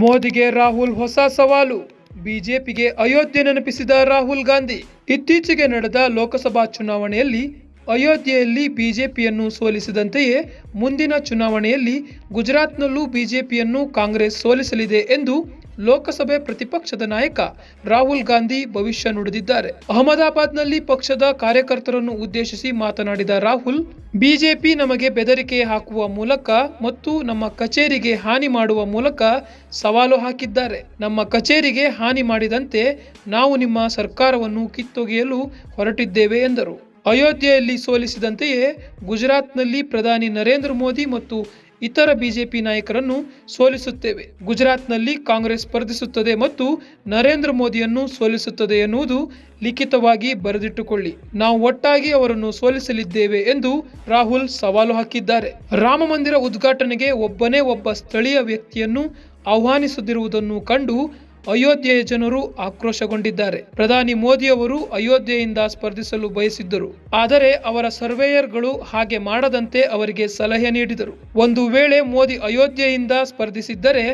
ಮೋದಿಗೆ ರಾಹುಲ್ ಹೊಸ ಸವಾಲು. ಬಿಜೆಪಿಗೆ ಅಯೋಧ್ಯೆ ನೆನಪಿಸಿದ ರಾಹುಲ್ ಗಾಂಧಿ. ಇತ್ತೀಚೆಗೆ ನಡೆದ ಲೋಕಸಭಾ ಚುನಾವಣೆಯಲ್ಲಿ ಅಯೋಧ್ಯೆಯಲ್ಲಿ ಬಿಜೆಪಿಯನ್ನು ಸೋಲಿಸಿದಂತೆಯೇ ಮುಂದಿನ ಚುನಾವಣೆಯಲ್ಲಿ ಗುಜರಾತ್ನಲ್ಲೂ ಬಿಜೆಪಿಯನ್ನು ಕಾಂಗ್ರೆಸ್ ಸೋಲಿಸಲಿದೆ ಎಂದು ಲೋಕಸಭೆ ಪ್ರತಿಪಕ್ಷದ ನಾಯಕ ರಾಹುಲ್ ಗಾಂಧಿ ಭವಿಷ್ಯ ನುಡಿದಿದ್ದಾರೆ. ಅಹಮದಾಬಾದ್ನಲ್ಲಿ ಪಕ್ಷದ ಕಾರ್ಯಕರ್ತರನ್ನು ಉದ್ದೇಶಿಸಿ ಮಾತನಾಡಿದ ರಾಹುಲ್, ಬಿಜೆಪಿ ನಮಗೆ ಬೆದರಿಕೆ ಹಾಕುವ ಮೂಲಕ ಮತ್ತು ನಮ್ಮ ಕಚೇರಿಗೆ ಹಾನಿ ಮಾಡುವ ಮೂಲಕ ಸವಾಲು ಹಾಕಿದ್ದಾರೆ. ನಮ್ಮ ಕಚೇರಿಗೆ ಹಾನಿ ಮಾಡಿದಂತೆ ನಾವು ನಿಮ್ಮ ಸರ್ಕಾರವನ್ನು ಕಿತ್ತೊಗೆಯಲು ಹೊರಟಿದ್ದೇವೆ ಎಂದರು. ಅಯೋಧ್ಯೆಯಲ್ಲಿ ಸೋಲಿಸಿದಂತೆಯೇ ಗುಜರಾತ್ನಲ್ಲಿ ಪ್ರಧಾನಿ ನರೇಂದ್ರ ಮೋದಿ ಮತ್ತು ಇತರ ಬಿಜೆಪಿ ನಾಯಕರನ್ನು ಸೋಲಿಸುತ್ತೇವೆ. ಗುಜರಾತ್ನಲ್ಲಿ ಕಾಂಗ್ರೆಸ್ ಸ್ಪರ್ಧಿಸುತ್ತದೆ ಮತ್ತು ನರೇಂದ್ರ ಮೋದಿಯನ್ನು ಸೋಲಿಸುತ್ತದೆ ಎನ್ನುವುದು ಲಿಖಿತವಾಗಿ ಬರೆದಿಟ್ಟುಕೊಳ್ಳಿ. ನಾವು ಒಟ್ಟಾಗಿ ಅವರನ್ನು ಸೋಲಿಸಲಿದ್ದೇವೆ ಎಂದು ರಾಹುಲ್ ಸವಾಲು ಹಾಕಿದ್ದಾರೆ. ರಾಮ ಮಂದಿರ ಉದ್ಘಾಟನೆಗೆ ಒಬ್ಬನೇ ಒಬ್ಬ ಸ್ಥಳೀಯ ವ್ಯಕ್ತಿಯನ್ನು ಆಹ್ವಾನಿಸುತ್ತಿರುವುದನ್ನು ಕಂಡು ಅಯೋಧ್ಯೆಯ ಜನರು ಆಕ್ರೋಶಗೊಂಡಿದ್ದಾರೆ. ಪ್ರಧಾನಿ ಮೋದಿ ಅವರು ಅಯೋಧ್ಯೆಯಿಂದ ಸ್ಪರ್ಧಿಸಲು ಬಯಸಿದ್ದರು. ಆದರೆ ಅವರ ಸರ್ವೇಯರ್ಗಳು ಹಾಗೆ ಮಾಡದಂತೆ ಅವರಿಗೆ ಸಲಹೆ ನೀಡಿದರು. ಒಂದು ವೇಳೆ ಮೋದಿ ಅಯೋಧ್ಯೆಯಿಂದ ಸ್ಪರ್ಧಿಸಿದ್ದರೆ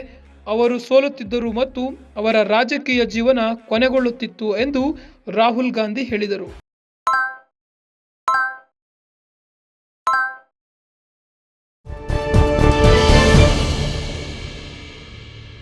ಅವರು ಸೋಲುತ್ತಿದ್ದರು ಮತ್ತು ಅವರ ರಾಜಕೀಯ ಜೀವನ ಕೊನೆಗೊಳ್ಳುತ್ತಿತ್ತು ಎಂದು ರಾಹುಲ್ ಗಾಂಧಿ ಹೇಳಿದರು.